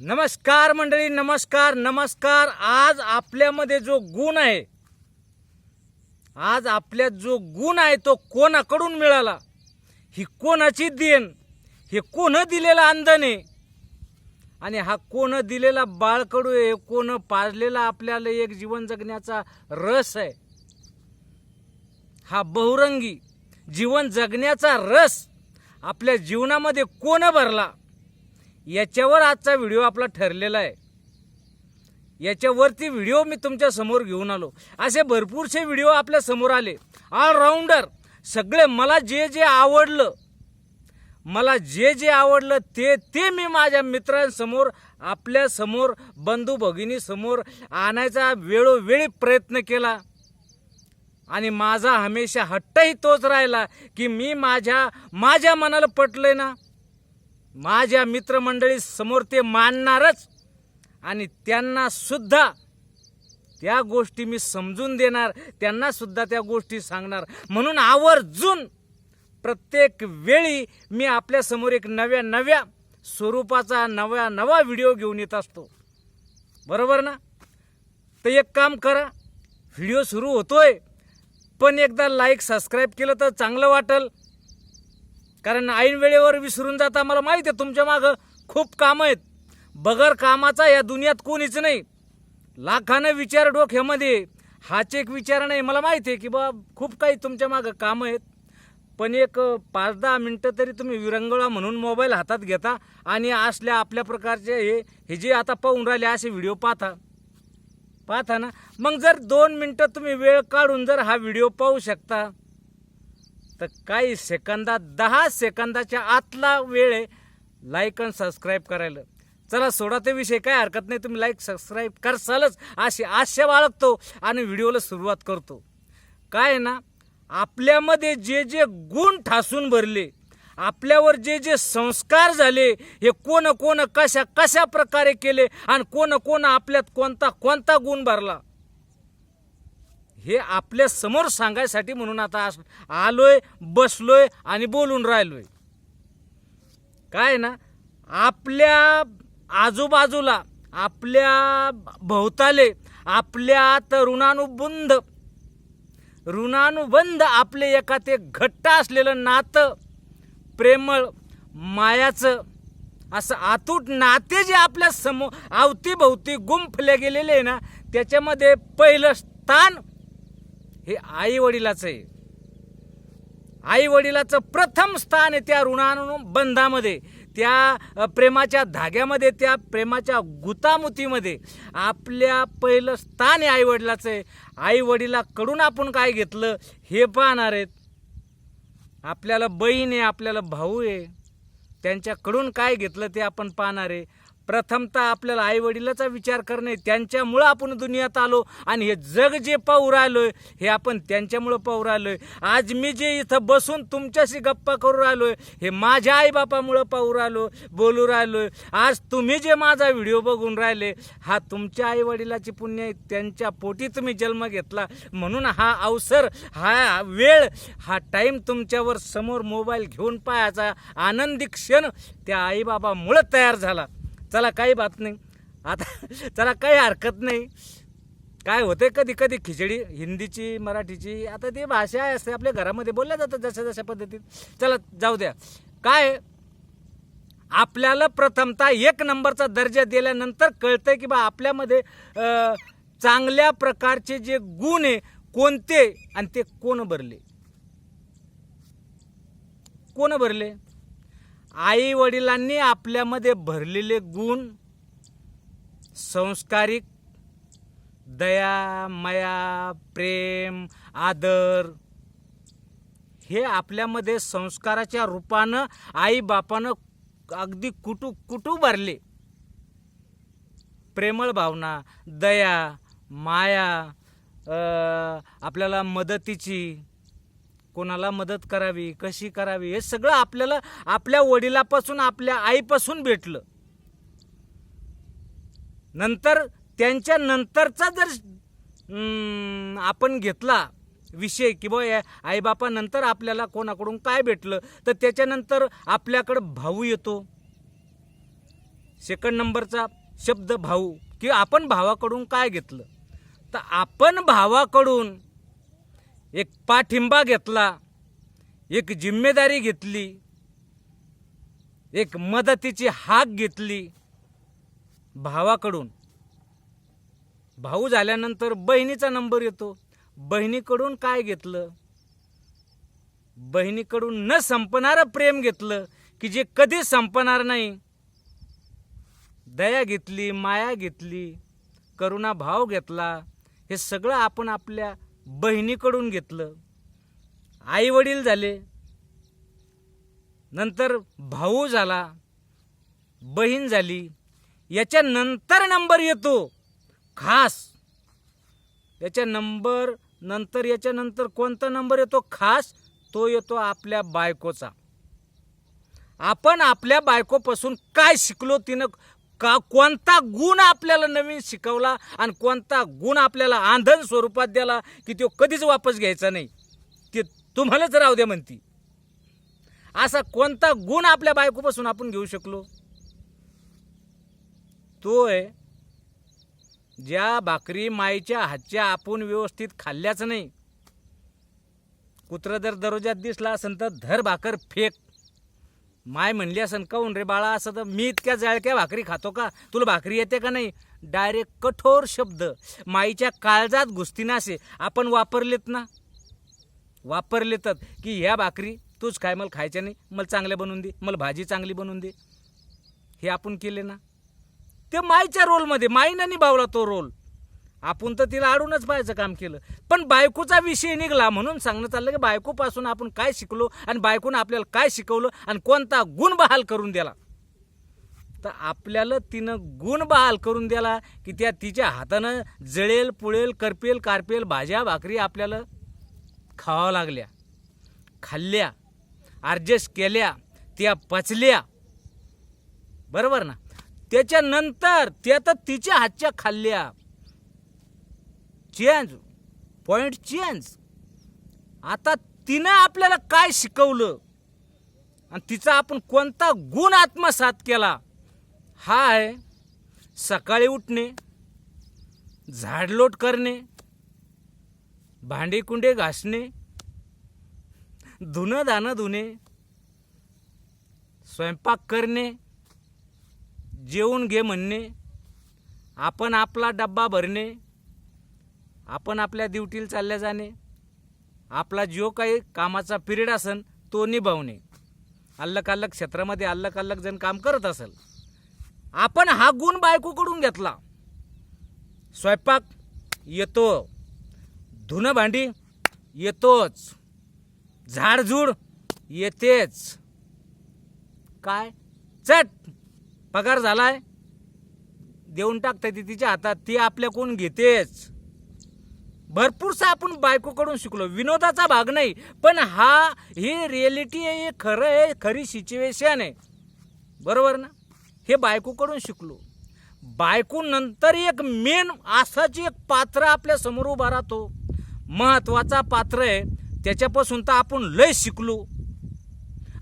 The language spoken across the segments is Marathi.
नमस्कार मंडळी नमस्कार नमस्कार. आज आपल्यामध्ये जो गुण आहे आज आपल्यात जो गुण आहे तो कोणाकडून मिळाला? ही कोणाची देण? हे कोण दिलेलं अंधन आहे? आणि हा कोण दिलेला बाळकडू आहे कोण पाजलेला आपल्याला एक जीवन जगण्याचा रस आहे? हा बहुरंगी जीवन जगण्याचा रस आपल्या जीवनामध्ये कोण भरला? याच्यावर आजचा व्हिडिओ आपला ठरलेला आहे. याच्यावरती व्हिडिओ मी तुमच्यासमोर घेऊन आलो. असे भरपूरसे व्हिडिओ आपल्यासमोर आले. ऑलराऊंडर सगळे मला जे जे आवडलं मला जे जे आवडलं ते ते मी माझ्या मित्रांसमोर आपल्यासमोर बंधू भगिनीसमोर आणायचा वेळोवेळी प्रयत्न केला. आणि माझा हमेशा हट्टही तोच राहिला की मी माझ्या माझ्या मनाला पटलंय ना. माझ्या मित्रमंडळी समोर ते मानणारच आणि त्यांना सुद्धा त्या गोष्टी मी समजून देणार त्यांना सुद्धा त्या गोष्टी सांगणार. म्हणून आवर्जून प्रत्येक वेळी मी आपल्यासमोर एक नव्या नव्या स्वरूपाचा नव्या नवा व्हिडिओ घेऊन येत असतो. बरोबर ना? तर एक काम करा व्हिडिओ सुरू होतोय पण एकदा लाईक सबस्क्राईब केलं तर चांगलं वाटेल. कारण ऐन वेळेवर विसरून जाता मला माहिती आहे तुमच्या मागं खूप कामं आहेत. बगर कामाचा या दुनियात कोणीच नाही. लाखानं विचार डोक्यामध्ये हाच एक विचार नाही. मला माहिती आहे की बा खूप काही तुमच्या मागं कामं आहेत. पण एक पाच दहा मिनटं तरी तुम्ही विरंगुळा म्हणून मोबाईल हातात घेता आणि असल्या आपल्या प्रकारचे हे हे जे आता पाहून राहिले असे व्हिडिओ पाहता. पाहता ना? मग जर दोन मिनटं तुम्ही वेळ काढून जर हा व्हिडिओ पाहू शकता तर काही सेकंदात दहा सेकंदाच्या आतला वेळ आहे. लाईक आणि सबस्क्राईब करायला. चला सोडा ते विषय. काय हरकत नाही तुम्ही लाईक सबस्क्राईब करसालच. अशी आशा बाळगतो आणि व्हिडिओला सुरुवात करतो. काय ना आपल्यामध्ये जे जे गुण ठासून भरले आपल्यावर जे जे संस्कार झाले हे कोण कोण कशा कशा प्रकारे केले आणि कोण कोण आपल्यात कोणता कोणता गुण भरला? हे आपल्यासमोर सांगायसाठी म्हणून आता आलोय बसलोय आणि बोलून राहिलोय. काय ना आपल्या आजूबाजूला आपल्या भोवताले आपल्या तरुणानुबंध ऋणानुबंध आपले एका ते घट्ट असलेलं नातं प्रेमळ मायाचं असं आतूट नाते जे आपल्यासमोर अवतीभोवती गुंफले गेलेले आहे ना त्याच्यामध्ये पहिलं स्थान हे आई वडिलाचं आहे. आई वडिलाचं प्रथम स्थान आहे त्या ऋणानुबंधामध्ये त्या प्रेमाच्या धाग्यामध्ये त्या प्रेमाच्या गुतामुतीमध्ये. आपल्या पहिलं स्थान आहे आई वडिलाचं आहे. आई वडिलाकडून आपण काय घेतलं हे पाहणार आहेत. आपल्याला बहीण आहे आपल्याला भाऊ आहे. त्यांच्याकडून काय घेतलं ते आपण पाहणार आहे. प्रथमतः आपल्याला आईवडिलाचा विचार करणे त्यांच्यामुळं आपण दुनियात आलो आणि हे जग जे पाहू आहे हे आपण त्यांच्यामुळं पाहू आहे आज मी जे इथं बसून तुमच्याशी गप्पा करू राहिलो आहे हे माझ्या आईबापामुळं पाहू राहिलो बोलू राहिलोय. आज तुम्ही जे माझा व्हिडिओ बघून राहिले हा तुमच्या आईवडिलाची पुण्य आहे त्यांच्या पोटी तुम्ही जन्म घेतला. म्हणून हा अवसर हा वेळ हा टाईम तुमच्यावर समोर मोबाईल घेऊन पाहायचा. आनंदी क्षण त्या आईबाबामुळं तयार झाला. चला काही बात नाही. आता चला काही हरकत नाही. काय होते कधी कधी खिचडी हिंदीची मराठीची आता ती भाषा असते आपल्या घरामध्ये बोलल्या जातं जशा जशा पद्धतीत. चला जाऊ द्या. काय? आपल्याला प्रथमतः एक नंबरचा दर्जा दिल्यानंतर कळतंय की बा आपल्यामध्ये चांगल्या प्रकारचे जे गुण आहे कोणते? आणि ते कोण भरले? कोण भरले? आई वडिलांनी आपल्यामध्ये भरलेले गुण संस्कारिक दया मया प्रेम आदर हे आपल्यामध्ये संस्काराच्या रूपानं आई बापानं अगदी कुटू कुटू भरले. प्रेमळ भावना दया माया आपल्याला मदतीची कोणाला मदत करावी कशी करावी हे सगळं आपल्याला आपल्या वडिलापासून आपल्या आईपासून भेटलं. नंतर त्यांच्या नंतरचा जर आपण घेतला विषय की बा या आईबापानंतर आपल्याला कोणाकडून काय भेटलं तर त्याच्यानंतर आपल्याकडं भाऊ येतो. सेकंड नंबरचा शब्द भाऊ की आपण भावाकडून काय घेतलं. तर आपण भावाकडून पाठिंबा घेतला एक जिम्मेदारी घेतली एक मदतीची हाक घेतली भावाकडून. भाऊ झाल्यानंतर बहिणीचा नंबर येतो. बहिणीकडून काय घेतलं? बहिणीकडून न संपणारं प्रेम घेतलं की जे कधी संपणार नाही. दया घेतली माया घेतली करुणा भाव घेतला हे सगळं आपण आपल्या बहिणीकडून घेतलं. आई वडील झाले. नंतर भाऊ झाला. बहीण झाली. याच्यानंतर नंबर येतो. खास. याच्या नंबर नंतर याच्यानंतर कोणता नंबर येतो? खास. तो येतो आपल्या बायकोचा. आपण आपल्या बायकोपासून काय शिकलो तिनं का कोणता गुण आपल्याला नवीन शिकवला आणि कोणता गुण आपल्याला आंधन स्वरूपात द्याला की तो कधीच वापस घ्यायचा नाही? ते तुम्हालाच राहू द्या म्हणती. असा कोणता गुण आपल्या बायकोपासून आपण घेऊ शकलो? तो आहे ज्या भाकरी माईच्या हातच्या आपण व्यवस्थित खाल्ल्याच नाही. कुत्र जर दरोज्यात दिसला असेल तर धर भाकर फेक. माय म्हणली असं काऊन रे बाळा असं तर मी इतक्या जळक्या भाकरी खातो का? तुला भाकरी येते का नाही? डायरेक्ट कठोर शब्द. माईच्या काळजात घुसतीनासे आपण वापरलेत ना? वापरलेतात की ह्या भाकरी तूच काय मला खायच्या नाही. मला चांगल्या बनवून दे. मला भाजी चांगली बनवून दे. हे आपण केले ना? ते माईच्या रोलमध्ये माईनं निभावला तो रोल आपण तर तिला आडूनच पाहायचं काम केलं. पण बायकोचा विषय निघला म्हणून सांगणं चाललं की बायकोपासून आपण काय शिकलो आणि बायकोनं आपल्याला काय शिकवलं आणि कोणता गुण बहाल करून दिला. तर आपल्याला तिनं गुण बहाल करून दिला की त्या तिच्या हातानं जळेल पुळेल करपेल कारपेल भाज्या भाकरी आपल्याला खावा लागल्या. खाल्ल्या ॲडजस्ट केल्या त्या पचल्या. बरोबर ना? त्याच्यानंतर त्या तर तिच्या हातच्या खाल्ल्या. चेंज पॉईंट चेंज आता तिनं आपल्याला काय शिकवलं? आणि तिचा आपण कोणता गुण आत्मसात केला? हा आहे सकाळी उठणे झाडलोट करणे भांडेकुंडे घासणे धुणं दाणं धुणे स्वयंपाक करणे जेवून घे म्हणणे आपण आपला डब्बा भरणे आपण आपल्या ड्युटीला चालल्या जाणे. आपला जो काही कामाचा पिरियड असन तो निभावणे. अल्लक अल्लक क्षेत्रामध्ये अल्लक अल्लक जण काम करत असेल. आपण हा गुण बायकोकडून घेतला. स्वयंपाक येतो. धुणं भांडी येतोच. झाडझूड येतेच. काय? चट! पगार झालाय. देऊन टाकते ती तिच्या हातात ती आपल्याकडून घेतेच. भरपूरसा आपण बायकोकडून शिकलो. विनोदाचा भाग नाही पण हा ही रिॲलिटी आहे हे खरं आहे खरी सिच्युएशन आहे. बरोबर ना? हे बायकोकडून शिकलो. बायकोनंतर एक मेन असाच एक पात्र आपल्यासमोर उभा राहतो. महत्त्वाचा पात्र आहे त्याच्यापासून तर आपण लय शिकलो.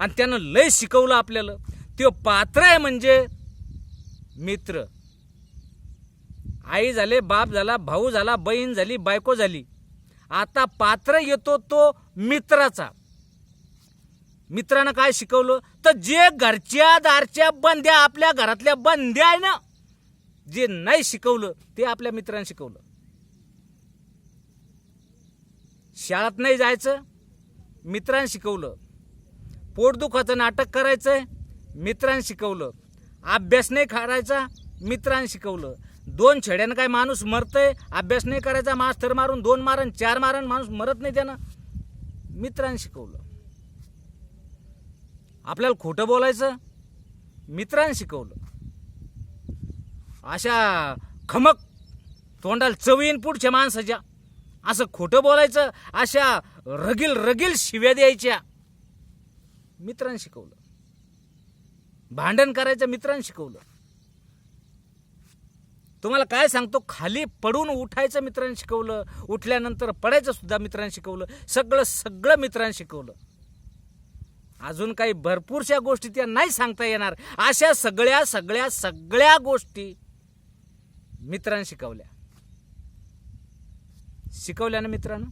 आणि त्यानं लय शिकवलं आपल्याला. ते पात्र आहे म्हणजे मित्र. आई झाले बाप झाला भाऊ झाला बहीण झाली बायको झाली. आता पात्र येतो तो मित्राचा. मित्रानं काय शिकवलं? तर जे घरच्या दारच्या बंद्या आपल्या घरातल्या बंद्या आहे ना जे नाही शिकवलं ते आपल्या मित्रानं शिकवलं. शाळेत नाही जायचं मित्रांनी शिकवलं. पोटदुखाचं नाटक करायचं मित्रांनी शिकवलं. अभ्यास नाही करायचा मित्रांनी शिकवलं. दोन छेड्यानं काय माणूस मरतंय अभ्यास नाही करायचा मास्तर मारून दोन मारण चार मारण माणूस मरत नाही त्यानं. मित्रांनी शिकवलं. आपल्याला खोटं बोलायचं? मित्रांनी शिकवलं. अशा खमक तोंडाला चवीन पुढच्या माणसाच्या. असं खोटं बोलायचं अशा रगील रगील शिव्या द्यायच्या. मित्रांनी शिकवलं. भांडण करायचं मित्रांनी शिकवलं. तुम्हाला काय सांगतो खाली पडून उठायचं मित्रांनी शिकवलं उठल्यानंतर पडायचं सुद्धा मित्रांनी शिकवलं सगळं सगळं मित्रांनी शिकवलं. अजून काही भरपूरशा गोष्टी त्या नाही सांगता येणार. अशा सगळ्या सगळ्या सगळ्या गोष्टी मित्रांनी शिकवल्या. शिकवल्या ना मित्रांनो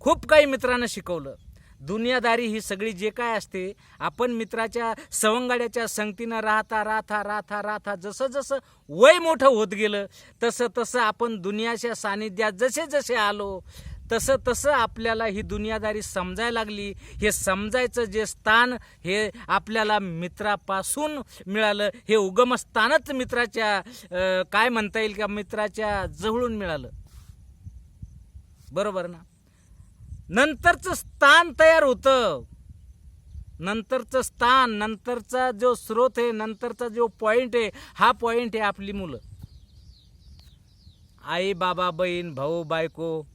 खूप काही मित्रांनं शिकवलं. दुनियादारी ही सगळी जे काय असते आपण मित्राच्या सवंगाड्याच्या संगतीनं राहता राहता राहता राहता जसं जसं वय मोठं होत गेलं तसं तसं आपण दुनियाच्या सानिध्यात जसे जसे आलो तसं तसं आपल्याला ही दुनियादारी समजायला लागली. हे समजायचं जे स्थान हे आपल्याला मित्रापासून मिळालं. हे उगमस्थानच मित्राच्या काय म्हणता येईल का? मित्राच्या जवळून मिळालं. बरोबर ना? नंतरचं स्थान तयार होतं. नंतरचं स्थान नंतरचा जो स्रोत आहे नंतरचा जो पॉईंट आहे हा पॉईंट आहे आपली मुलं. आई बाबा बहीण भाऊ बायको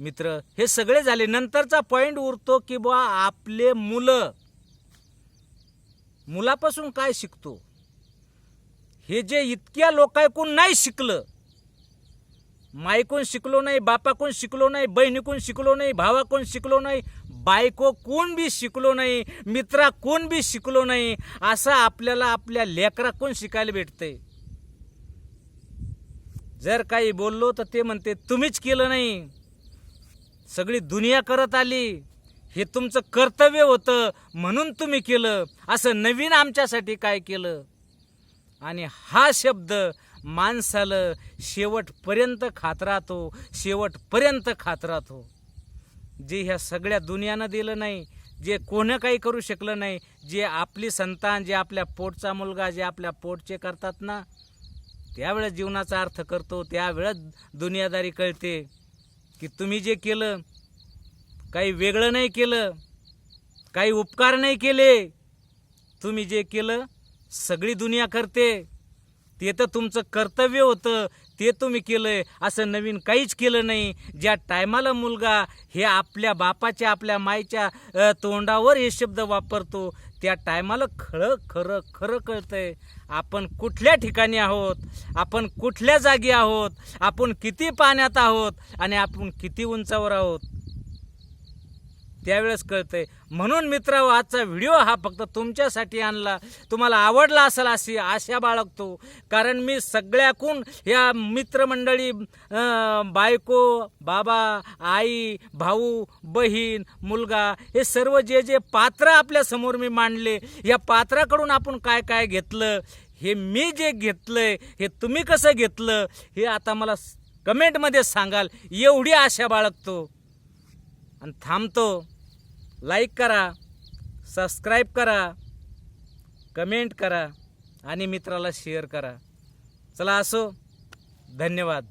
मित्र हे सगळे झाले. नंतरचा पॉईंट उरतो की बा आपले मुलं. मुलापासून काय शिकतो? हे जे इतक्या लोकांकडून नाही शिकलं माईकून शिकलो नाही बापाकून शिकलो नाही बहिणीकून शिकलो नाही भावाकून शिकलो नाही बायको कोण बी शिकलो नाही मित्रा कोण बी शिकलो नाही असं आपल्याला आपल्या लेकराकून शिकायला भेटतंय. जर काही बोललो तर ते म्हणते तुम्हीच केलं नाही. सगळी दुनिया करत आली. हे तुमचं कर्तव्य होतं. म्हणून तुम्ही केलं. असं नवीन आमच्यासाठी काय केलं? आणि हा शब्द माणसाला शेवटपर्यंत खात राहतो शेवटपर्यंत खात राहतो. जे ह्या सगळ्या दुनियानं दिलं नाही जे कोणं काही करू शकलं नाही जे आपली संतान जे आपल्या पोटचा मुलगा जे आपल्या पोटचे करतात ना त्यावेळेस जीवनाचा अर्थ करतो त्यावेळेस दुनियादारी कळते की तुम्ही जे केलं काही वेगळं नाही केलं काही उपकार नाही केले तुम्ही जे केलं सगळी दुनिया करते. ते तर तुमचं कर्तव्य होतं ते तुम्ही केलंय. असं नवीन काहीच केलं नाही. ज्या टायमाला मुलगा हे आपल्या बापाच्या आपल्या माईच्या तोंडावर हे शब्द वापरतो त्या टायमाला खरं खरं खरं कळतंय. आपण कुठल्या ठिकाणी आहोत? आपण कुठल्या जागी आहोत? आपण किती पाण्यात आहोत? आणि आपण किती उंचावर आहोत? त्यावेळेस कळतंय. म्हणून मित्रांनो आजचा व्हिडिओ हा फक्त तुमच्यासाठी आणला. तुम्हाला आवडला असेल अशी आशा बाळगतो. कारण मी सगळ्याकून या मित्रमंडळी बायको बाबा आई भाऊ बहीण मुलगा हे सर्व जे जे पात्र आपल्यासमोर मी मांडले या पात्राकडून आपण काय काय घेतलं हे मी जे घेतलंय हे तुम्ही कसं घेतलं हे आता मला कमेंटमध्ये सांगाल. एवढी आशा बाळगतो. आणि थांबतो. लाईक करा सबस्क्राईब करा कमेंट करा आणि मित्राला शेअर करा. चला असो धन्यवाद.